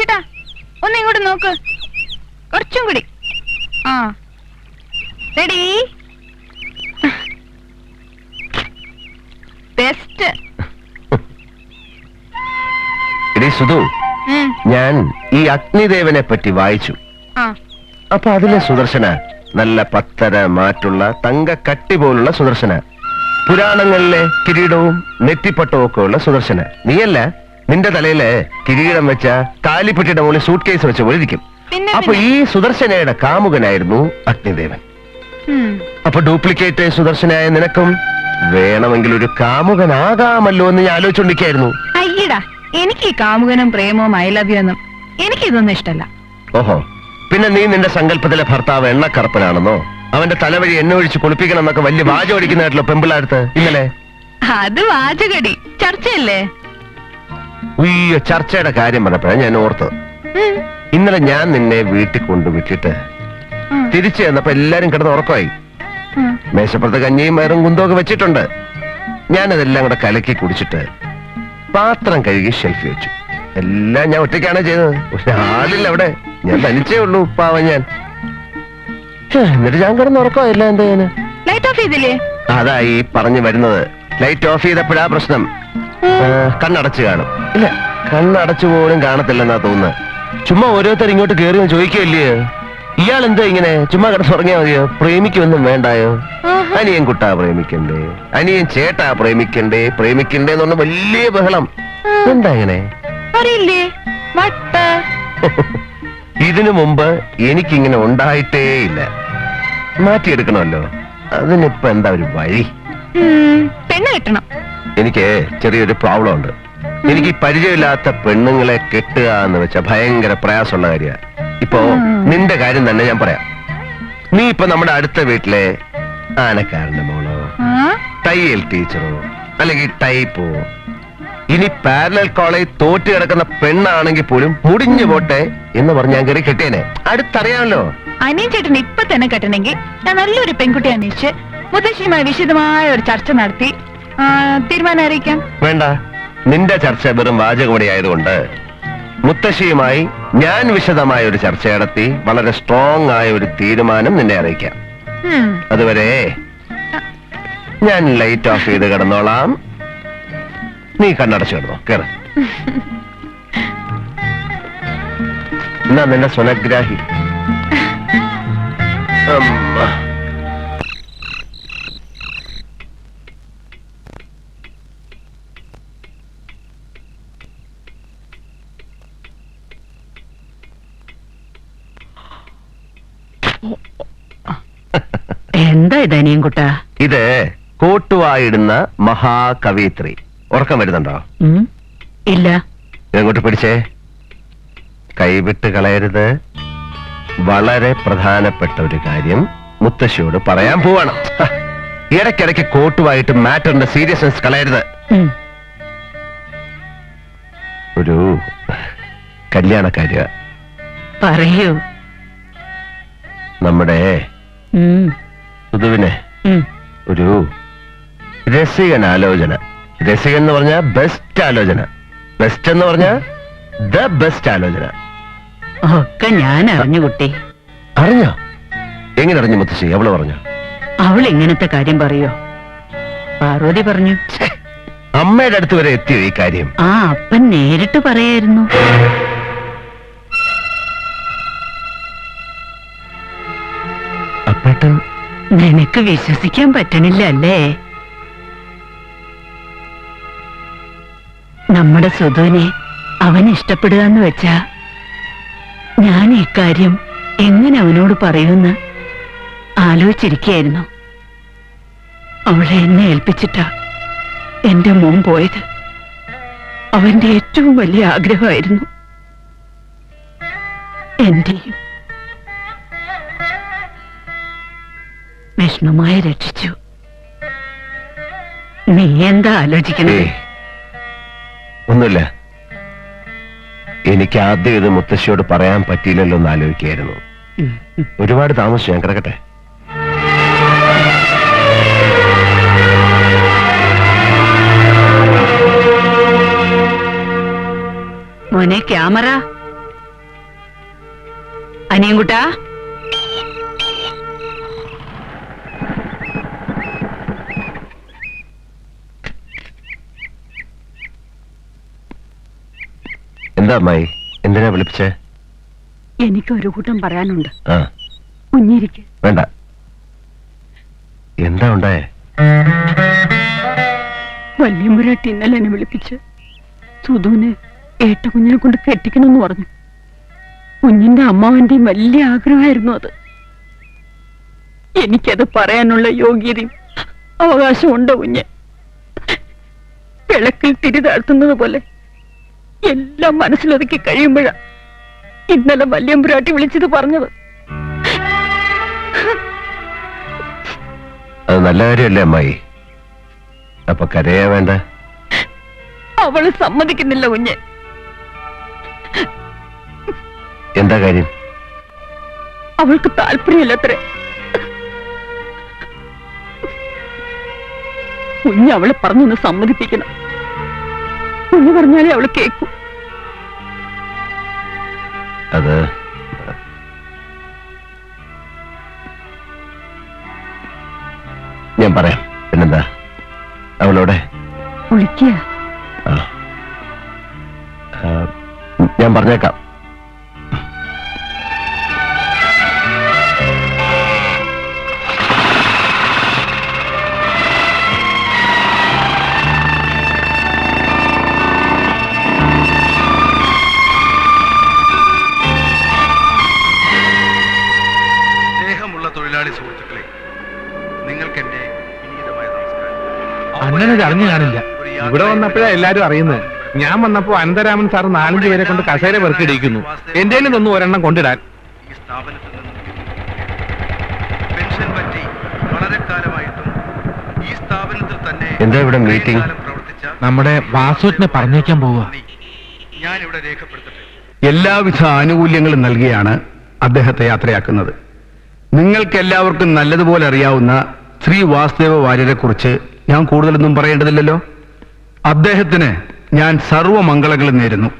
ചേട്ടാ ഒന്ന് ഇങ്ങോട്ട് നോക്ക്. കുറച്ചും കൂടി. ആ. റെഡി? ബെസ്റ്റ്. സുധു ഞാൻ ഈ അഗ്നിദേവനെ പറ്റി വായിച്ചു. അപ്പൊ അതിലെ സുദർശന നല്ല പത്തര മാറ്റുള്ള തങ്ക കട്ടി പോലുള്ള സുദർശന. പുരാണങ്ങളിലെ കിരീടവും നെറ്റിപ്പട്ടവും ഒക്കെ ഉള്ള സുദർശന. നീയല്ല? നിന്റെ തലയിൽ കിരീടം വെച്ച താലിപ്പെട്ടിയുടെ മുകളിൽ സൂട്ട് കേസ് വെച്ച പോലെ ഇരിക്കും. പിന്നെ അപ്പൊ പിന്നെ. ഈ സുദർശനയുടെ കാമുകനായിരുന്നു അഗ്നിദേവൻ. ഉം. അപ്പൊ ഡ്യൂപ്ലിക്കേറ്റ് സുദർശനായ നിനക്കും വേണമെങ്കിൽ ഒരു കാമുകനാകാമല്ലോ എന്ന് ഞാൻ ആലോചിച്ചോണ്ടിരിക്കായിരുന്നു അയ്യടാ എനിക്ക് ഈ കാമുകനും പ്രേമവും ഐ ലവ് യു എന്നും എനിക്കിതൊന്നും ഇഷ്ടല്ല. ഓഹോ പിന്നെ നീ നിന്റെ സങ്കല്പത്തിലെ ഭർത്താവ് എണ്ണക്കറപ്പനാണെന്നോ? അവന്റെ തലവഴി എണ്ണ ഒഴിച്ച് കുളിപ്പിക്കണം എന്നൊക്കെ വലിയ വാചം അടിക്കുന്നതായിട്ടുള്ള പെമ്പിളാടുത്ത് ഇന്നലെ? അത് വാചകടി. ചർച്ചയല്ലേ? ചർച്ചയുടെ കാര്യം പറഞ്ഞപ്പോഴാണ് ഞാൻ ഓർത്തത് ഇന്നലെ ഞാൻ നിന്നെ വീട്ടിൽ കൊണ്ടുവിട്ടിട്ട്. തിരിച്ചു ചെന്നപ്പോ എല്ലാരും കിടന്ന് ഉറക്കമായി. മേശപ്പുറത്ത് കഞ്ഞിയും വയറും കുന്തമൊക്കെ വെച്ചിട്ടുണ്ട്. ഞാനതെല്ലാം കൂടെ കലക്കി കുടിച്ചിട്ട് പാത്രം കഴുകി ഷെൽഫി വെച്ചു. എല്ലാം ഞാൻ ഒറ്റയ്ക്കാണ് ചെയ്തത്? ഒരാളില്ല അവിടെ. ഞാൻ തനിച്ചേ ഉള്ളൂ പാവ ഞാൻ. എന്നിട്ട് ഞാൻ കിടന്ന് ഉറക്കമായില്ല എന്താ ഞാൻ ലൈറ്റ് ഓഫ് ചെയ്തില്ലേ? അതാ ഈ പറഞ്ഞു വരുന്നത്. ലൈറ്റ് ഓഫ് ചെയ്തപ്പോഴാ പ്രശ്നം. കണ്ണടച്ച് കാണും. ഇല്ല. കണ്ണടച്ചു പോലും കാണത്തില്ലെന്നാ തോന്നുന്നത് ചുമ്മാ ഓരോരുത്തർ ഇങ്ങോട്ട് കയറി വന്ന് ചോദിക്കുകയല്ലേ? ഇയാൾ എന്താ ഇങ്ങനെ ചുമ്മാ കിടന്നുറങ്ങിയാ മതിയോ? പ്രേമിക്കൊന്നും വേണ്ടായോ. അനിയൻ കുട്ടാ പ്രേമിക്കണ്ടേ? അനിയൻ ചേട്ടാ പ്രേമിക്കണ്ടേ? പ്രേമിക്കണ്ടേ എന്ന് പറഞ്ഞ വലിയ ബഹളം. എന്താ ഇങ്ങനെ? അറിയില്ലേ? ഇതിനു മുമ്പ് എനിക്കിങ്ങനെ ഉണ്ടായിട്ടേ ഇല്ല. മാറ്റിയെടുക്കണമല്ലോ. അതിനിപ്പോ എന്താ ഒരു വഴി? പെണ്ണ് കെട്ടണം. എനിക്ക് ചെറിയൊരു പ്രോബ്ലം ഉണ്ട് എനിക്ക് പരിചയമില്ലാത്ത പെണ്ണുങ്ങളെ കെട്ടുക എന്ന് വെച്ചാൽ ഭയങ്കര പ്രയാസമുള്ള കാര്യമാണ് ഇപ്പോ. നിന്റെ കാര്യം തന്നെ ഞാൻ പറയാം. നീ ഇപ്പൊ നമ്മുടെ അടുത്ത വീട്ടിലെ ആനക്കാരന്റെ മോളോ? തയ്യൽ ടീച്ചറോ അല്ലെങ്കിൽ ടൈപ്പോ ഇനി പാരലൽ കോളേജ് തോറ്റ് കിടക്കുന്ന പെണ്ണാണെങ്കിൽ പോലും മുടിഞ്ഞു പോട്ടെ എന്ന് പറഞ്ഞ് ഞാൻ കയറി കെട്ടിയനെ. അടുത്തറിയാമല്ലോ. അനിയൻ ചേട്ടൻ ഇപ്പൊ തന്നെ കെട്ടണമെങ്കിൽ ഞാൻ നല്ലൊരു പെൺകുട്ടി അന്വേഷിച്ച് മുത്തശ്ശിയുമായി വിശദമായ ഒരു ചർച്ച നടത്തി തീരുമാനം അറിയിക്കാം വേണ്ട. നിന്റെ ചർച്ച വെറും വാചകമടി ആയതുകൊണ്ട് മുത്തശ്ശിയുമായി ഞാൻ വിശദമായ ഒരു ചർച്ച നടത്തി വളരെ സ്ട്രോങ് ആയ ഒരു തീരുമാനം നിന്നെ അറിയിക്കാം. അതുവരെ ഞാൻ ലൈറ്റ് ഓഫ് ചെയ്ത് കിടന്നോളാം. നീ കണ്ണടച്ചു കിടന്നോ. കേറ. എന്നാ നിന്റെ സ്വനഗ്രാഹി. അമ്മ. എന്താ ഇത് ഇത് കോട്ടുവായിടുന്ന മഹാകവയിത്രി. ഉറക്കം വരുന്നുണ്ടോ? ഇല്ല. എങ്ങോട്ട് പിടിച്ചേ? കൈവിട്ട് കളയരുത്. വളരെ പ്രധാനപ്പെട്ട ഒരു കാര്യം മുത്തശ്ശിയോട് പറയാൻ പോവാണ്. ഇടയ്ക്കിടയ്ക്ക് കോട്ടുമായിട്ട് മാറ്ററിന്റെ സീരിയസ്നെസ് കളയരുത്. ഒരു കല്യാണക്കാര്യ. പറയൂ. നമ്മുടെ ഉം. ഒരു രസികൻ ആലോചന. രസികൻ എന്ന് പറഞ്ഞ ബെസ്റ്റ് ആലോചന. ബെസ്റ്റ് എന്ന് പറഞ്ഞ ദ ബെസ്റ്റ് ആലോചന. ഒക്കെ ഞാൻ അറിഞ്ഞു കുട്ടി. അറിഞ്ഞോ? എങ്ങനെ അറിഞ്ഞു മുത്തശ്ശി? അവൾ പറഞ്ഞു? അവൾ ഇങ്ങനത്തെ കാര്യം പറയോ? പാർവതി പറഞ്ഞു. അമ്മയുടെ അടുത്ത് വരെ എത്തിയോ ഈ കാര്യം? ആ അപ്പൻ നേരിട്ട് പറയായിരുന്നു. നിനക്ക് വിശ്വസിക്കാൻ പറ്റണില്ല അല്ലേ നമ്മുടെ സുധുവിനെ അവൻ ഇഷ്ടപ്പെടുക എന്ന് വെച്ചാ ഞാൻ ഇക്കാര്യം എങ്ങനെ അവനോട് പറയുമെന്ന് ആലോചിച്ചിരിക്കുകയായിരുന്നു. അവളെ എന്നെ ഏൽപ്പിച്ചിട്ടാ എന്റെ മോൻ പോയത്. അവന്റെ ഏറ്റവും വലിയ ആഗ്രഹമായിരുന്നു. എന്റെയും വിഷ്ണുമായി രക്ഷിച്ചു. നീ എന്താ ആലോചിക്കണേ ഒന്നുമില്ല. എനിക്ക് ആദ്യം ഇത് മുത്തശ്ശിയോട് പറയാൻ പറ്റിയില്ലല്ലോ എന്ന് ഉം. ഒരുപാട് താമസിച്ചു ഞാൻ കിടക്കട്ടെ. മോനെ ക്യാമറ. അനിയൻകുട്ടാ. എന്താ അമ്മായി? എന്തിനാ വിളിപ്പിച്ചേ? എനിക്ക് ഒരു കൂട്ടം പറയാനുണ്ട്. ആ. കുഞ്ഞിരിക്ക്. വേണ്ട. എന്താ ഉണ്ടായേ? വല്യമ്പുരാട്ടി ഇന്നലെ എന്നെ വിളിപ്പിച്ച് സുധുവിന് ഏട്ട കുഞ്ഞിനെ കൊണ്ട് കെട്ടിക്കണമെന്ന് പറഞ്ഞു. കുഞ്ഞിന്റെ അമ്മാവന്റെയും വലിയ ആഗ്രഹമായിരുന്നു അത്. എനിക്കത് പറയാനുള്ള യോഗ്യതയും അവകാശമുണ്ട് കുഞ്ഞ്. വിളക്കിൽ തിരി താഴ്ത്തുന്നത് പോലെ എല്ലാം മനസ്സിലൊതുക്കി കഴിയുമ്പോഴാ ഇന്നലെ വല്യമ്പുരാട്ടി വിളിച്ചത് പറഞ്ഞത്. അത് നല്ല കാര്യമല്ലേ അമ്മായി? അപ്പൊ കരയാ വേണ്ട? അവൾ സമ്മതിക്കുന്നില്ല കുഞ്ഞ്. എന്താ കാര്യം? അവൾക്ക് താല്പര്യമില്ലത്രേ. കുഞ്ഞ് അവളെ പറഞ്ഞൊന്ന് സമ്മതിപ്പിക്കണം. കുഞ്ഞ് പറഞ്ഞാലേ അവൾ കേൾക്കൂ അത് ഞാൻ പറയാം. പിന്നെന്താ? അവളോടെ? വിളിക്കുക ഞാൻ പറഞ്ഞേക്കാം. ഇത് അറിഞ്ഞു കാണില്ല. ഇവിടെ വന്നപ്പോഴാ എല്ലാരും അറിയുന്നത്. ഞാൻ വന്നപ്പോ അനന്തരാമൻ സാർ നാലഞ്ച് പേരെ കൊണ്ട് കസേര പെറുക്കിടിക്കുന്നു എന്തേലും തന്നു ഒരെണ്ണം കൊണ്ടിടാൻ. ഈ സ്ഥാപനത്തിൽ നിന്നും പെൻഷൻ പറ്റി വളരെ കാലമായിട്ടും ഈ സ്ഥാപനത്തിൽ തന്നെ എന്താ ഇവിടെ മീറ്റിംഗ്? കാലം പ്രവർത്തിച്ച നമ്മുടെ വാസുവിനെ പറഞ്ഞേക്കാൻ പോവുക ഞാൻ ഇവിടെ രേഖപ്പെടുത്തട്ടെ. എല്ലാവിധ ആനുകൂല്യങ്ങളും നൽകിയാണ് അദ്ദേഹത്തെ യാത്രയാക്കുന്നത്. നിങ്ങൾക്ക് എല്ലാവർക്കും നല്ലതുപോലെ അറിയാവുന്ന ശ്രീ വാസുദേവ വാര്യരെ കുറിച്ച് ഞാൻ കൂടുതലൊന്നും പറയേണ്ടതില്ലല്ലോ? അദ്ദേഹത്തിന് ഞാൻ സർവമംഗളങ്ങളും നേരുന്നു.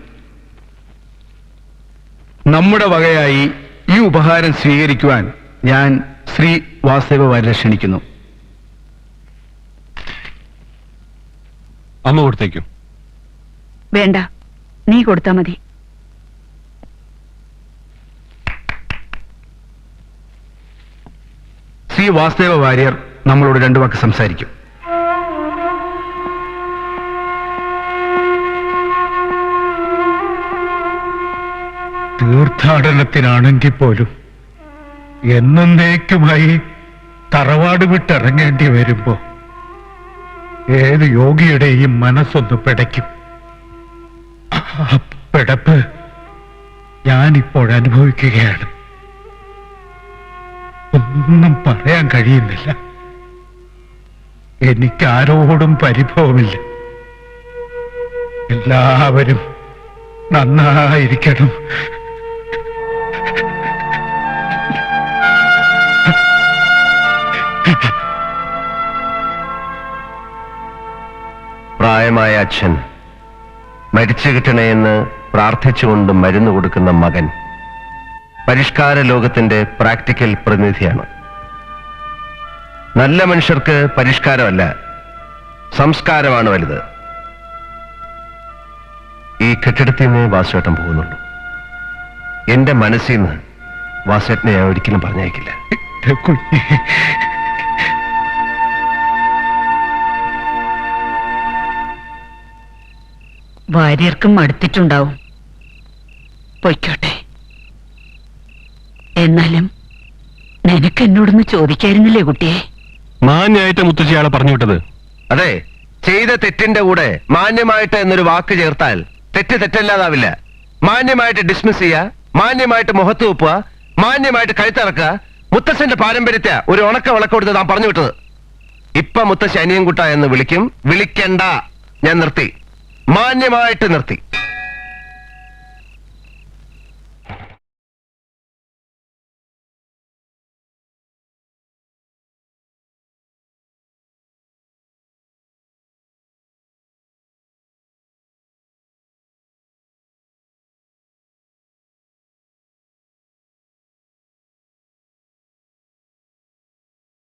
നമ്മുടെ വകയായി ഈ ഉപഹാരം സ്വീകരിക്കുവാൻ ഞാൻ ശ്രീ വാസുദേവ വാര്യരെ ക്ഷണിക്കുന്നു. അമ്മ കൊടുത്തേക്കും. വേണ്ട. നീ കൊടുത്താ മതി. ശ്രീ വാസുദേവ വാര്യർ നമ്മളോട് രണ്ടു വാക്ക് സംസാരിക്കും. തീർത്ഥാടനത്തിനാണെങ്കിൽ പോലും എന്നേക്കുമായി തറവാട് വിട്ടിറങ്ങേണ്ടി വരുമ്പോ ഏത് യോഗിയുടെയും മനസ്സൊന്ന് പിടയ്ക്കും. പിടപ്പ് ഞാനിപ്പോൾ അനുഭവിക്കുകയാണ്. ഒന്നും പറയാൻ കഴിയുന്നില്ല. എനിക്കാരോടും പരിഭവമില്ല. എല്ലാവരും നന്നായിരിക്കണം. പ്രായമായ അച്ഛൻ മരിച്ചു കിട്ടണേയെന്ന് പ്രാർത്ഥിച്ചുകൊണ്ട് മരുന്ന് കൊടുക്കുന്ന മകൻ പരിഷ്കാര ലോകത്തിന്റെ പ്രാക്ടിക്കൽ പ്രതിനിധിയാണ്. നല്ല മനുഷ്യർക്ക് പരിഷ്കാരമല്ല സംസ്കാരമാണ് വലുത്. ഈ കെട്ടിടത്തിൽ നിന്നേ വാസുവേട്ടൻ പോകുന്നുള്ളൂ. എന്റെ മനസ്സിൽ നിന്ന് വാസുവേട്ടനെ ഞാൻ ഒരിക്കലും പറഞ്ഞയക്കില്ല. ഭാര്യർക്കും മടുത്തിട്ടുണ്ടാവും. പൊയ്ക്കോട്ടെ. എന്നാലും നിനക്ക് എന്നോടൊന്ന് ചോദിക്കായിരുന്നില്ലേ കുട്ടിയെ? മാന്യായിട്ട് മുത്തശ്ശിയാളെ പറഞ്ഞു വിട്ടത്. അതെ ചെയ്ത തെറ്റിന്റെ കൂടെ മാന്യമായിട്ട് എന്നൊരു വാക്ക് ചേർത്താൽ തെറ്റ് തെറ്റല്ലാതാവില്ല. മാന്യമായിട്ട് ഡിസ്മിസ് ചെയ്യുക മാന്യമായിട്ട് മുഖത്ത് വെപ്പുക മാന്യമായിട്ട് കഴുത്തിറക്കുക മുത്തശ്ശന്റെ പാരമ്പര്യത്തെ ഒരു ഉണക്ക വിളക്ക് കൊടുത്ത് താൻ പറഞ്ഞു വിട്ടത്. ഇപ്പൊ മുത്തശ്ശി അനിയൻകുട്ട എന്ന് വിളിക്കും. വിളിക്കണ്ട. ഞാൻ നിർത്തി. മാന്യമായിട്ട് നിർത്തി.